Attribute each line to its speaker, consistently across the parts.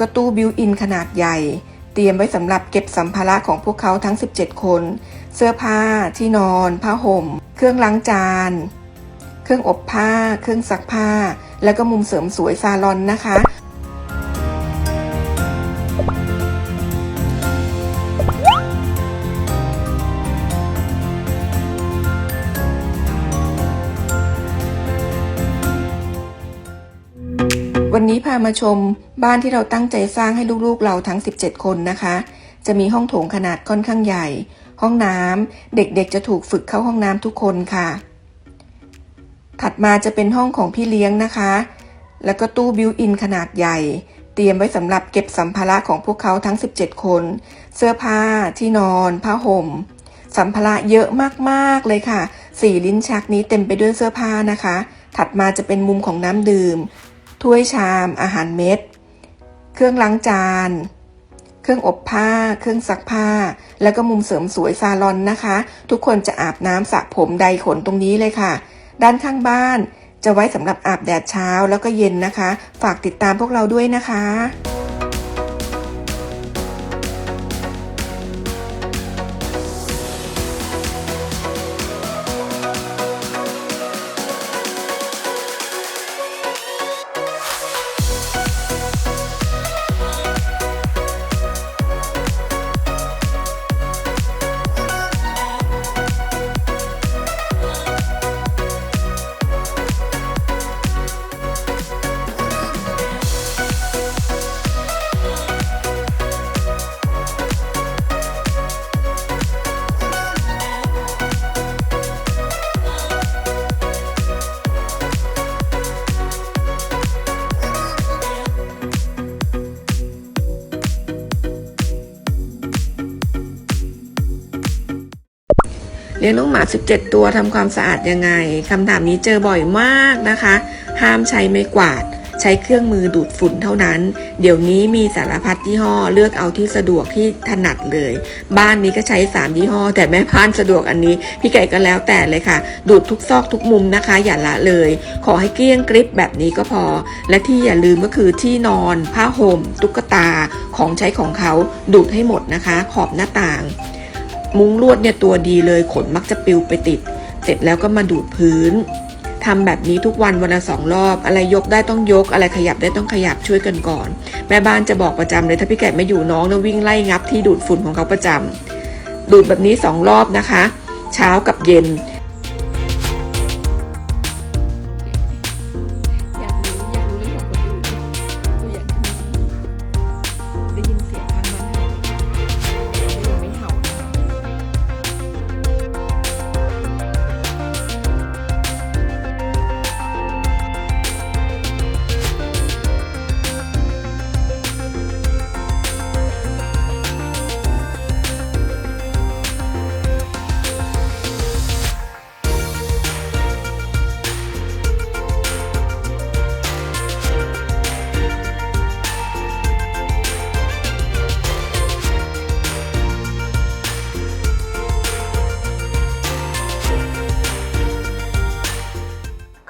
Speaker 1: ก็ตู้บิวอินขนาดใหญ่ เตรียมไว้สำหรับเก็บสัมภาระของพวกเขาทั้ง 17 คน เสื้อผ้า ที่นอน ผ้าห่ม เครื่องล้างจาน เครื่องอบผ้า เครื่องซักผ้า แล้วก็มุมเสริมสวยซาลอนนะคะ วันนี้พามาชมบ้านที่เราตั้งใจสร้างให้ลูกๆเราทั้ง 17 คนนะคะ จะมีห้องโถงขนาดค่อนข้างใหญ่ ห้องน้ำเด็กๆจะถูกฝึกเข้าห้องน้ำทุกคนค่ะ ถัดมาจะเป็นห้องของพี่เลี้ยงนะคะ แล้วก็ตู้บิวอินขนาดใหญ่ เตรียมไว้สำหรับเก็บสัมภาระของพวกเขาทั้ง 17 คน เสื้อผ้าที่นอน ผ้าห่ม สัมภาระเยอะมากๆเลยค่ะสี่ลิ้นชักนี้เต็มไปด้วยเสื้อผ้านะคะถัดมาจะเป็นมุมของน้ำดื่ม ถ้วยชามอาหารเม็ด เครื่องล้างจาน เครื่องอบผ้า เครื่องซักผ้า แล้วก็มุมเสริมสวยซาลอนนะคะ ทุกคนจะอาบน้ำสระผมใดขนตรงนี้เลยค่ะ ด้านข้างบ้านจะไว้สำหรับอาบแดดเช้าแล้วก็เย็นนะคะ ฝากติดตามพวกเราด้วยนะคะ เลี้ยงน้องหมา 17 ตัวทำความสะอาดยังไงคำถามนี้เจอบ่อยมากนะคะ ห้ามใช้ไม้กวาด ใช้เครื่องมือดูดฝุ่นเท่านั้น เดี๋ยวนี้มีสารพัดยี่ห้อเลือกเอาที่สะดวกที่ถนัดเลย บ้านนี้ก็ใช้3ยี่ห้อ แต่แม่บ้านสะดวกอันนี้ พี่ไก่ก็แล้วแต่เลยค่ะ ดูดทุกซอกทุกมุมนะคะ อย่าละเลย ขอให้เกลี้ยงกริบแบบนี้ก็พอ และที่อย่าลืมก็คือที่นอน ผ้าห่ม ตุ๊กตาของใช้ของเขาดูดให้หมดนะคะ ขอบหน้าต่าง มุ้งลวดเนี่ยตัวดีเลยขนมักจะปิวไปติด เสร็จแล้วก็มาดูดพื้นทำแบบนี้ทุกวันวันละสองรอบ อะไรยกได้ต้องยก อะไรขยับได้ต้องขยับช่วยกันก่อน แม่บ้านจะบอกประจำเลยถ้าพี่แกะไม่อยู่น้องนะวิ่งไล่งับที่ดูดฝุ่นของเขาประจำดูดแบบนี้สองรอบนะคะ เช้ากับเย็น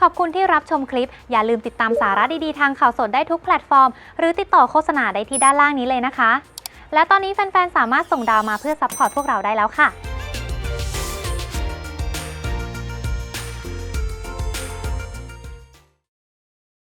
Speaker 2: ขอบคุณที่รับชมคลิป อย่าลืมติดตามสาระดีๆทางข่าวสดได้ทุกแพลตฟอร์ม หรือติดต่อโฆษณาได้ที่ด้านล่างนี้เลยนะคะ และตอนนี้แฟนๆ สามารถส่งดาวมาเพื่อซัพพอร์ตพวกเราได้แล้วค่ะ